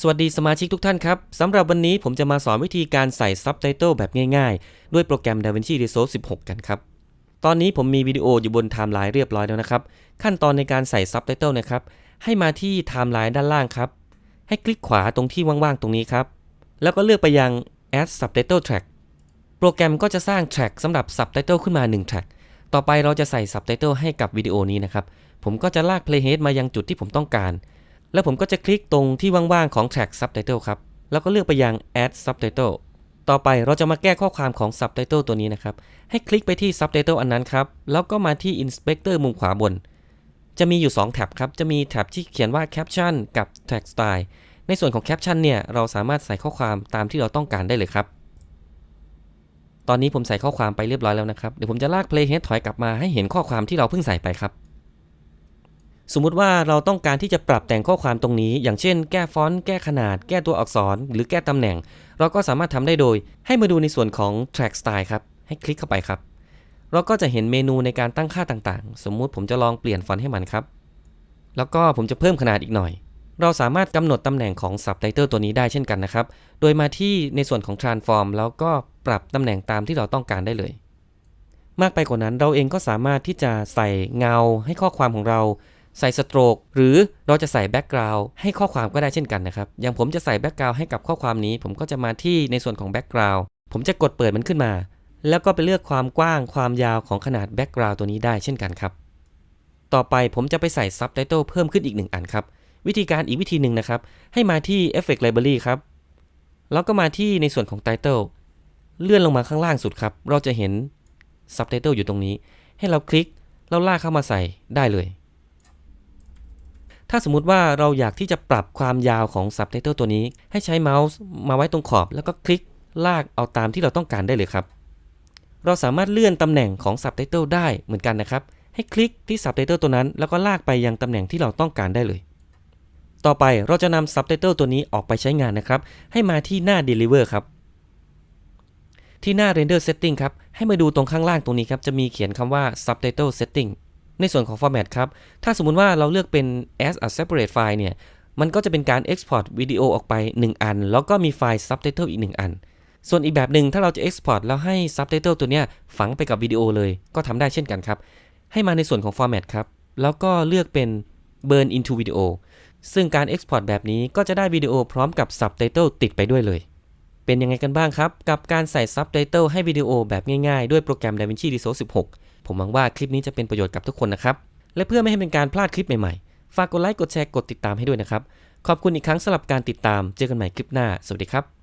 สวัสดีสมาชิกทุกท่านครับ สำหรับวันนี้ผมจะมาสอนวิธีการใส่ซับไตเติลแบบง่ายๆ ด้วยโปรแกรม DaVinci Resolve 16 กันครับ ตอนนี้ผมมีวิดีโออยู่บนไทม์ไลน์เรียบร้อยแล้วนะครับ ขั้นตอนในการใส่ซับไตเติลนะครับ ให้มาที่ไทม์ไลน์ด้านล่างครับ ให้คลิกขวาตรงที่ว่างๆ ตรงนี้ครับ แล้วก็เลือกไปยัง Add Subtitle Track โปรแกรมก็จะสร้าง track สำหรับ Subtitle ขึ้นมา1 track ต่อไปเราจะใส่ Subtitle ให้กับวิดีโอนี้นะครับ ผมก็จะลาก Playhead มายังจุดที่ผมต้องการ แล้วผมก็จะคลิกตรงที่ว่างๆของ track subtitle ครับ แล้วก็เลือกไปยัง add subtitle ต่อไปเราจะมาแก้ข้อความของ subtitle ตัวนี้นะครับ ให้คลิกไปที่ subtitle อันนั้นครับ แล้วก็มาที่ inspector มุมขวาบน จะมีอยู่ 2 แท็บครับ จะมีแท็บที่เขียนว่า caption กับ tag style ในส่วนของ caption เนี่ย เราสามารถใส่ข้อความตามที่เราต้องการได้เลยครับ ตอนนี้ผมใส่ข้อความไปเรียบร้อยแล้วนะครับ เดี๋ยวผมจะลาก playhead ถอยกลับมาให้เห็นข้อความที่เราเพิ่งใส่ไปครับ สมมุติว่าเราต้องการที่จะปรับแต่งข้อความตรงนี้ อย่างเช่น แก้ฟอนต์ แก้ขนาด แก้ตัวอักษร หรือแก้ตำแหน่ง เราก็สามารถทำได้โดย ให้มาดูในส่วนของ track style ครับ ให้คลิกเข้าไปครับ เราก็จะเห็นเมนูในการตั้งค่าต่างๆ สมมุติผมจะลองเปลี่ยนฟอนต์ให้มันครับ แล้วก็ผมจะเพิ่มขนาดอีกหน่อย เราสามารถกำหนดตำแหน่งของ subtitle ตัวนี้ได้เช่นกันนะครับ โดยมาที่ในส่วนของ transform แล้วก็ปรับตำแหน่งตามที่เราต้องการได้เลย มากไปกว่านั้นเราเองก็สามารถที่จะใส่เงาให้ข้อความของเรา ใส่สโตรกหรือเราจะใส่แบ็กกราวด์ให้ข้อความก็ได้เช่นกันนะครับ อย่างผมจะใส่แบ็กกราวด์ให้กับข้อความนี้ ผมก็จะมาที่ในส่วนของแบ็กกราวด์ผมจะกดเปิดมันขึ้นมา แล้วก็ไปเลือกความกว้างความยาวของขนาดแบ็กกราวด์ตัวนี้ได้เช่นกันครับ ต่อไปผมจะไปใส่ซับไตเติลเพิ่มขึ้นอีกหนึ่งอันครับ วิธีการอีกวิธีหนึ่งนะครับ ให้มาที่ Effect Library ครับ แล้วก็มาที่ในส่วนของ Title เลื่อนลงมาข้างล่างสุดครับ เราจะเห็น Subtitle อยู่ตรงนี้ ให้เราคลิกแล้วลากเข้ามาใส่ได้เลย ถ้าสมมุติว่าเราอยากที่จะปรับความยาวของ Subtitle ตัวนี้ ให้ใช้เมาส์มาไว้ตรงขอบ แล้วก็คลิกลากเอาตามที่เราต้องการได้เลยครับ เราสามารถเลื่อนตำแหน่งของ Subtitle ได้เหมือนกันนะครับ ให้คลิกที่ Subtitle ตัวนั้น แล้วก็ลากไปยังตำแหน่งที่เราต้องการได้เลย ต่อไปเราจะนำ Subtitle ตัวนี้ออกไปใช้งานนะครับ ให้มาที่หน้า Deliver ครับ ที่หน้า Render Setting ครับ ให้มาดูตรงข้างล่างตรงนี้ครับ จะมีเขียนคำว่า Subtitle Setting ในส่วนของ Format ครับ ถ้าสมมุติว่าเราเลือกเป็น as a separate file เนี่ย มันก็จะเป็นการ Export วิดีโอออกไป 1 อัน แล้วก็มีไฟล์ Subtitle อีก 1 อัน ส่วนอีกแบบหนึ่งถ้าเราจะ Export แล้วให้ Subtitle ตัวเนี้ยฝังไปกับวิดีโอเลย ก็ทำได้เช่นกันครับ ให้มาในส่วนของ Format ครับ แล้วก็เลือกเป็น Burn into Video ซึ่งการ Export แบบนี้ก็จะได้วิดีโอพร้อมกับ Subtitle ติดไปด้วยเลย เป็นยังไงกันบ้างครับ กับการใส่ซับไตเติลให้วิดีโอแบบง่ายๆ ด้วยโปรแกรม DaVinci Resolve 16 ผมหวังว่าคลิปนี้จะเป็นประโยชน์กับทุกคนนะครับ และเพื่อไม่ให้เป็นการพลาดคลิปใหม่ๆ ฝากกดไลค์กดแชร์กดติดตามให้ด้วยนะครับ ขอบคุณอีกครั้งสำหรับการติดตาม เจอกันใหม่คลิปหน้า สวัสดีครับ